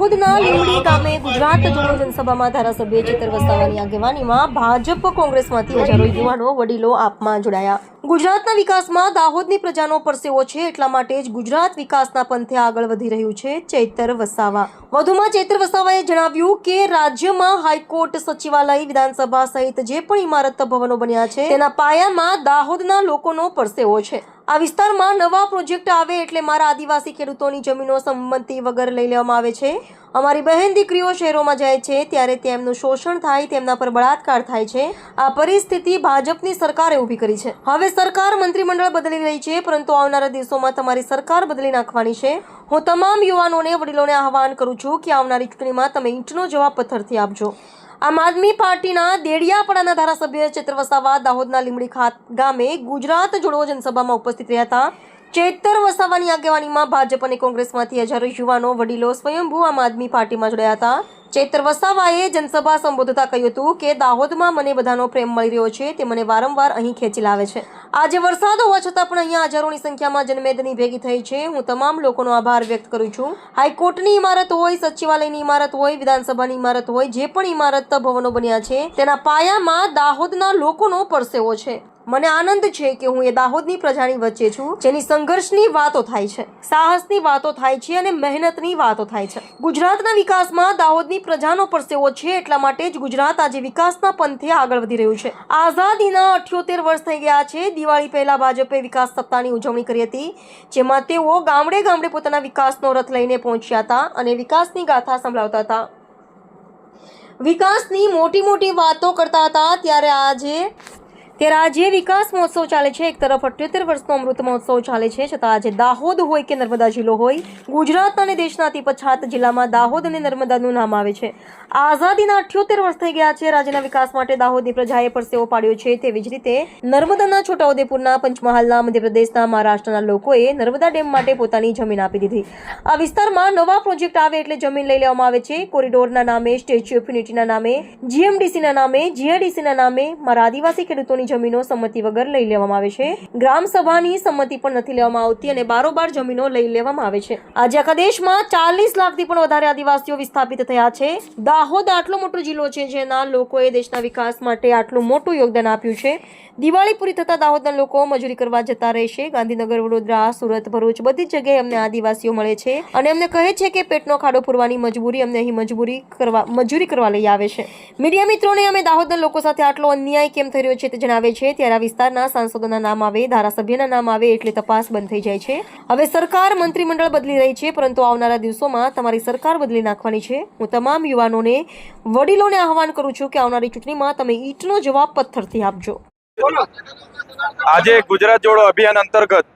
દાહોદના લીમડી ગામે ગુજરાત જોડો જનસભામાં ધારાસભ્ય ચેતર વસાવાની આગેવાનીમાં ભાજપ કોંગ્રેસમાંથી હજારો યુવાનો, વડીલો આપમાં જોડાયા. ગુજરાતના વિકાસમાં દાહોદની પ્રજાનો પરસેવો છે એટલા માટે જ ગુજરાત વિકાસના પંથે આગળ વધી રહ્યું છે ચૈતર વસાવા. વધુમાં ચૈતર વસાવાએ જણાવ્યું કે રાજ્યમાં હાઈકોર્ટ, સચિવાલય, વિધાનસભા સહિત જે પણ ઇમારત ભવનો બન્યા છે, તેના પાયામાં દાહોદના લોકોનો પરસેવો છે. આ વિસ્તારમાં નવા પ્રોજેક્ટ આવે એટલે મારા આદિવાસી ખેડૂતોની જમીનો સંમતિ વગર લઈ લેવામાં આવે છે. અમારી બહેન દીકરીઓ શહેરોમાં જાય છે ત્યારે તેમનું શોષણ થાય, તેમના પર બળાત્કાર થાય છે. આ પરિસ્થિતિ ભાજપની સરકારે ઊભી કરી છે. હવે સરકાર મંત્રીમંડળ બદલી રહી છે, પરંતુ આવનારા દિવસોમાં તમારી સરકાર બદલી નાખવાની છે. હું તમામ યુવાનોને, વડીલોને આહવાન કરું છું કે આવનારી ચૂંટણીમાં તમે ઈંટનો જવાબ પથ્થરથી આપજો. આમ આદમી પાર્ટીના દેડિયાપાડાના ધારાસભ્ય ચેતર વસાવા દાહોદના લીમડી ગામે ગુજરાત જોડો જનસભામાં ઉપસ્થિત રહ્યા હતા. ચેતર વસાવાની આગેવાનીમાં ભાજપ અને કોંગ્રેસમાંથી હજારો યુવાનો, વડીલો, સ્વયંભૂ આમ આદમી પાર્ટીમાં જોડાયા હતા. ચેતર વસાવાએ જનસભા સંબોધતા કહ્યું હતું કે દાહોદમાં મને બધાનો પ્રેમ મળી રહ્યો છે, તે મને વારંવાર અહીં ખેંચી લાવે છે. આજે વરસાદ હોવા છતાં પણ અહીંયા હજારોની સંખ્યામાં જનમેદની ભેગી થઈ છે. હું તમામ લોકોનો આભાર વ્યક્ત કરું છું. હાઈકોર્ટની ઇમારત હોય, સચિવાલયની ઇમારત હોય, વિધાનસભાની ઇમારત હોય, જે પણ ઇમારત ભવનો બન્યા છે, તેના પાયામાં દાહોદના લોકોનો પરસેવો છે. મને આનંદ છે કે હું એ દાહોદની પ્રજાની વચ્ચે છું, જેની સંઘર્ષની વાતો થાય છે, સાહસની વાતો થાય છે અને મહેનતની વાતો થાય છે. ગુજરાતના વિકાસમાં દાહોદની પ્રજાનો પરસેવો છે એટલા માટે જ ગુજરાત આજે વિકાસના પંથે આગળ વધી રહ્યું છે. આઝાદીના અઠ્યોતેર વર્ષ થઈ ગયા છે. દિવાળી પહેલા ભાજપે વિકાસ સપ્તાહની ઉજવણી કરી હતી, જેમાં તેઓ ગામડે ગામડે પોતાના વિકાસનો રથ લઈને પહોંચ્યા હતા અને વિકાસની ગાથા સંભળાવતા હતા. વિકાસની મોટી મોટી વાતો કરતા હતા, ત્યારે આજે ત્યારે આજે વિકાસ મહોત્સવ ચાલે છે. એક તરફ અઠ્યોતેર વર્ષનો અમૃત મહોત્સવ ચાલે છે, છતાં આજે દાહોદ હોય કે નર્મદા જિલ્લો હોય, ગુજરાત અને દેશના પછાત જિલ્લામાં દાહોદ અને નર્મદાનું નામ આવે છે. આઝાદીના અઠ્યોતેર વર્ષ થઈ ગયા છે. રાજ્યના વિકાસ માટે દાહોદની પ્રજાએ પરસેવો પાડ્યો છે. તેવી જ રીતે નર્મદાના છોટાઉદેપુરના પંચમહાલના મધ્યપ્રદેશના મહારાષ્ટ્રના લોકોએ નર્મદા ડેમ માટે પોતાની જમીન આપી દીધી. આ વિસ્તારમાં નવા પ્રોજેક્ટ આવે એટલે જમીન લઈ લેવામાં આવે છે. કોરિડોરના નામે સ્ટેચ્યુ ઓફ યુનિટીના નામે, જીએમડીસીના નામે જીઆઈડીસીના નામે, મારા આદિવાસી ખેડૂતોની જમીનો સંમતિ વગર લઈ લેવામાં આવે છે. ગ્રામ સભાની સંમતિ પણ નથી લેવામાં આવતી અને બારોબાર જમીનો લઈ લેવામાં આવે છે. આજે આખા દેશમાં ચાલીસ લાખથી પણ વધારે આદિવાસીઓ વિસ્થાપિત થયા છે. દાહોદ આટલો મોટો જિલ્લો છે જેના લોકોએ દેશના વિકાસ માટે આટલું મોટું યોગદાન આપ્યું છે. દિવાળી પૂરી થતા દાહોદના લોકો મજૂરી કરવા જતા રહેશે ગાંધીનગર, વડોદરા, સુરત, ભરૂચ બધી જગ્યાએ અમને આદિવાસીઓ મળે છે અને અમને કહે છે કે પેટનો ખાડો પૂરવાની મજબૂરી અમને અહીં મજબૂરી કરવા, મજૂરી કરવા લઈ આવે છે. મીડિયા મિત્રોને અમે દાહોદના લોકો સાથે આટલો અન્યાય કેમ થઈ રહ્યો છે તે જણાવે છે ત્યારે આ વિસ્તારના સાંસદોના નામ આવે, ધારાસભ્યના નામ આવે એટલે તપાસ બંધ થઈ જાય છે. હવે સરકાર મંત્રીમંડળ બદલી રહી છે, પરંતુ આવનારા દિવસોમાં તમારી સરકાર બદલી નાખવાની છે. હું તમામ યુવાનોને, વડીલોને આહવાન કરું છું કે આવનારી ચૂંટણીમાં તમે ઈંટનો જવાબ પથ્થરથી આપજો. આજે ગુજરાત જોડો અભિયાન અંતર્ગત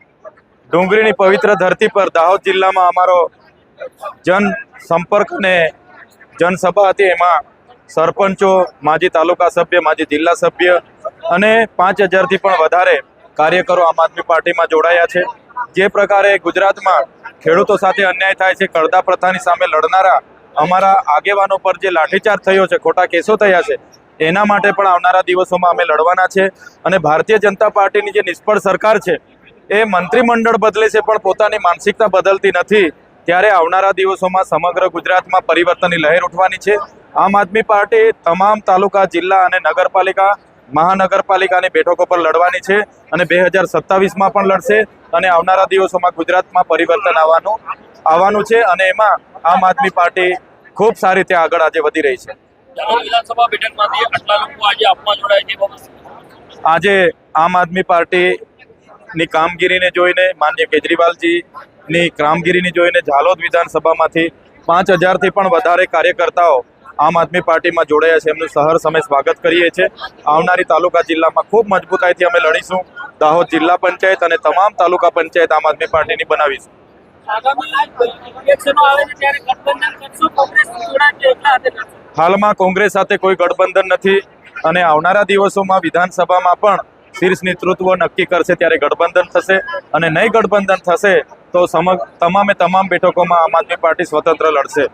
ડુંગળીની પવિત્ર ધરતી પર દાહોદ જિલ્લામાં અમારો જન સંપર્ક અને જનસભા હતી. એમાં સરપંચો, માજી તાલુકા સભ્ય, માજી જિલ્લા સભ્ય અને પાંચ હજારથી પણ વધારે કાર્યકરો આમ આદમી પાર્ટીમાં જોડાયા છે. જે પ્રકારે ગુજરાતમાં ખેડૂતો સાથે અન્યાય થાય છે, કરદા પ્રથાની સામે લડનારા અમારા આગેવાનો પર જે લાઠીચાર્જ થયો છે, ખોટા કેસો થયા છે, એના માટે પણ આવનારા દિવસોમાં અમે લડવાના છે. અને ભારતીય જનતા પાર્ટીની જે નિષ્ફળ સરકાર છે, એ મંત્રીમંડળ બદલે છે પણ પોતાની માનસિકતા બદલતી નથી. ત્યારે આવનારા દિવસોમાં સમગ્ર ગુજરાતમાં પરિવર્તનની લહેર ઉઠવાની છે. આમ આદમી પાર્ટી તમામ તાલુકા, જિલ્લા અને નગરપાલિકા મહાનગરપાલિકાની બેઠકો પર લડવાની છે અને બે હજાર સત્તાવીસમાં પણ લડશે અને આવનારા દિવસોમાં ગુજરાતમાં પરિવર્તન આવવાનું આવવાનું છે અને એમાં આમ આદમી પાર્ટી ખૂબ સારી રીતે આગળ આજે વધી રહી છે. વિધાનસભા બેઠકમાંથી આટલા લોકો આજે આપમાં જોડાય છે આજે આમ આદમી પાર્ટીની કામગીરીને જોઈને માન્ય કેજરીવાલજીની કામગીરીને જોઈને ઝાલોદ વિધાનસભામાંથી પાંચ હજારથી પણ વધારે કાર્યકર્તાઓ આમ આદમી પાર્ટીમાં જોડાયા છે. એમનું સહર્ષ અમે સ્વાગત કરીએ છીએ. આવનારી તાલુકા જિલ્લામાં ખૂબ મજબૂતાઈથી અમે લડીશું. દાહોદ જિલ્લા પંચાયત અને તમામ તાલુકા પંચાયત આમ આદમી પાર્ટીની બનાવીશું. હાલમાં કોંગ્રેસ સાથે કોઈ ગઠબંધન નથી અને આવનારા દિવસોમાં વિધાનસભામાં પણ શીર્ષ નેતૃત્વ નક્કી કરશે ત્યારે ગઠબંધન થશે અને નહીં ગઠબંધન થશે તો સમગ્ર તમામે તમામ બેઠકોમાં આમ આદમી પાર્ટી સ્વતંત્ર લડશે.